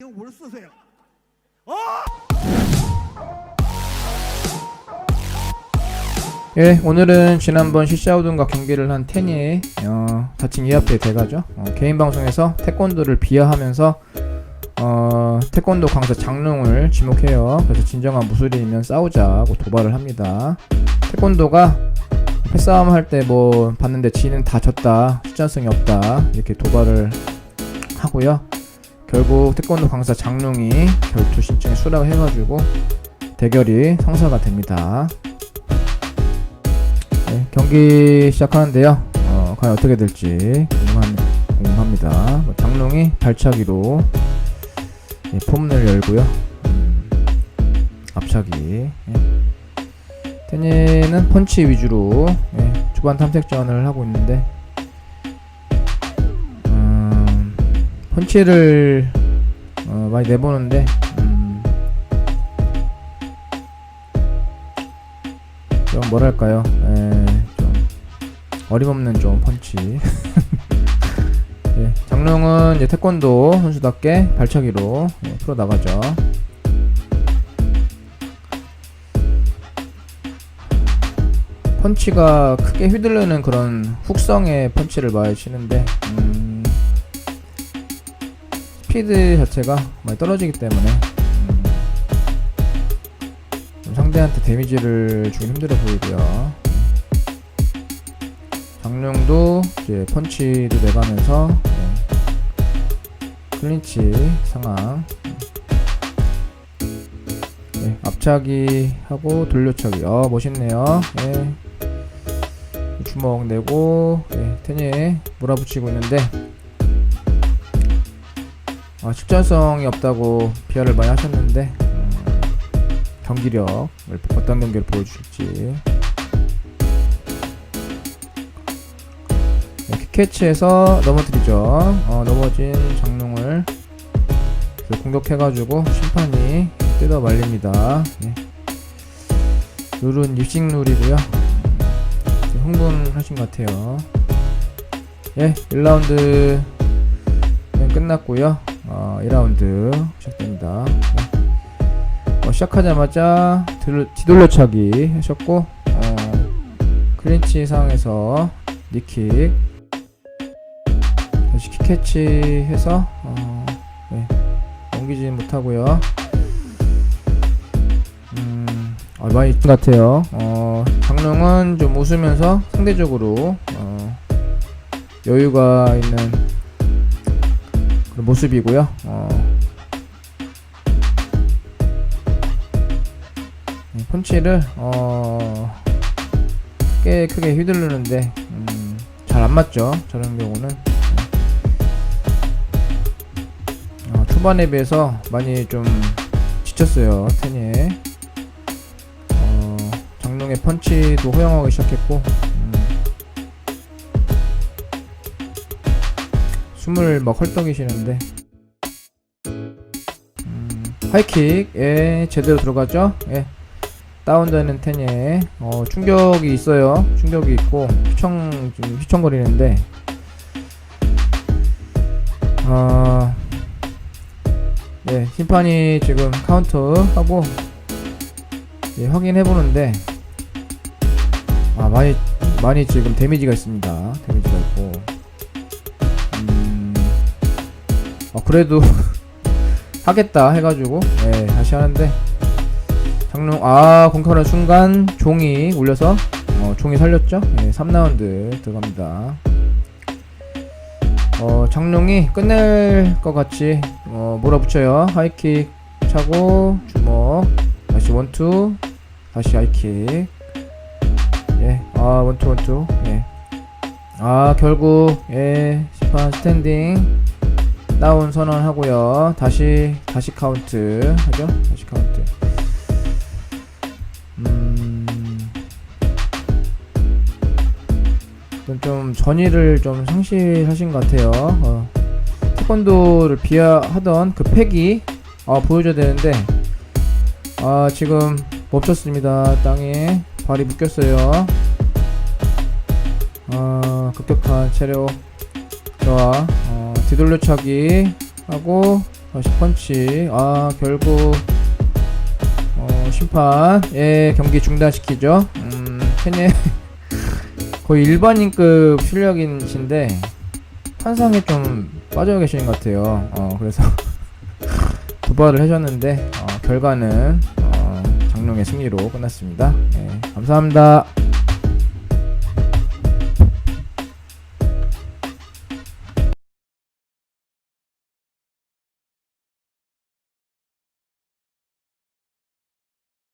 뭘 쓰세요? 어? 예, 오늘은 지난번 시샤우든과 경기를 한 테니의 어, 다칭 이하프의 대가죠. 어, 개인 방송에서 태권도를 비하하면서 어, 태권도 강사 장롱을 지목해요. 그래서 진정한 무술인이면 싸우자고 도발을 합니다. 태권도가 패싸움 할 때 뭐 봤는데 지는 다 졌다, 실전성이 없다 이렇게 도발을 하고요. 결국 태권도 강사 장롱이 결투 신청에 수락을 해가지고 대결이 성사가 됩니다. 네, 경기 시작하는데요. 어, 과연 어떻게 될지 궁금합니다. 뭐 장롱이 발차기로 예, 폼을 열고요. 음, 앞차기. 예. 테니는 펀치 위주로 예, 초반 탐색전을 하고 있는데 펀치를 어, 많이 내보는데 음, 좀 뭐랄까요? 에, 좀 어림없는 좀 펀치. 예, 장롱은 이제 태권도 선수답게 발차기로 예, 풀어 나가죠. 펀치가 크게 휘둘르는 그런 훅성의 펀치를 많이 치는데 음, 스피드 자체가 많이 떨어지기 때문에 음, 좀 상대한테 데미지를 주기 힘들어 보이고요. 장룡도 이제 펀치도 내가면서 네, 클린치 상황. 네, 앞차기 하고 돌려차기. 어 멋있네요. 네. 주먹 내고 네, 테니에 몰아붙이고 있는데 아, 실전성이 없다고 비하를 많이 하셨는데 음, 경기력 어떤 경기를 보여주실지. 네, 킥캐치에서 넘어뜨리죠. 어, 넘어진 장롱을 공격해가지고 심판이 뜯어 말립니다. 예. 룰은 입식룰이고요. 음, 흥분하신 것 같아요. 예 1라운드 끝났고요 어, 2라운드 시작됩니다. 네. 어, 시작하자마자 들, 뒤돌려차기 하셨고 어, 클린치 상황에서 니킥 다시 킥캐치 해서 어, 네. 넘기지 못하고요. 음, 아, 많이 같아요. 어, 장롱은 좀 웃으면서 상대적으로 어, 여유가 있는 모습이고요. 어, 네, 펀치를 어, 꽤 크게 휘두르는데 음, 잘 안 맞죠. 저런 경우는 어, 초반에 비해서 많이 좀 지쳤어요. 테니에 어, 장롱의 펀치도 허용하기 시작했고 숨을 막 헐떡이시는데. 음, 하이킥 예 제대로 들어가죠? 예. 다운되는 텐에 어, 충격이 있어요. 충격이 있고 휘청 좀 휘청거리는데. 어, 예 심판이 지금 카운터 하고 예, 확인해 보는데 아 많이 많이 지금 데미지가 있습니다. 데미지 그래도 하겠다 해가지고 예, 다시 하는데 장롱 아 공격하는 순간 종이 울려서 어, 종이 살렸죠? 예, 3라운드 들어갑니다. 어, 장롱이 끝낼 것 같이 어, 몰아붙여요. 하이킥 차고 주먹 다시 원투 다시 하이킥. 예아 원투 원투. 예. 아 결국 예 스탠딩 다운 선언하고요. 다시 다시 카운트 하죠? 다시 카운트. 음좀 전의를 좀 상실하신 것 같아요. 어, 태권도를 비하하던 그 팩이 아 보여줘야 되는데 아 지금 멈췄습니다. 땅에 발이 묶였어요. 아 급격한 체력 어, 뒤돌려차기 하고 다시 펀치. 아, 결국, 어, 심판, 예, 경기 중단시키죠. 음, 테니의 거의 일반인급 실력이신데, 환상에 좀 빠져 계시는 것 같아요. 어, 그래서 도발을 하셨는데, 어, 결과는, 어, 장룡의 승리로 끝났습니다. 예, 감사합니다.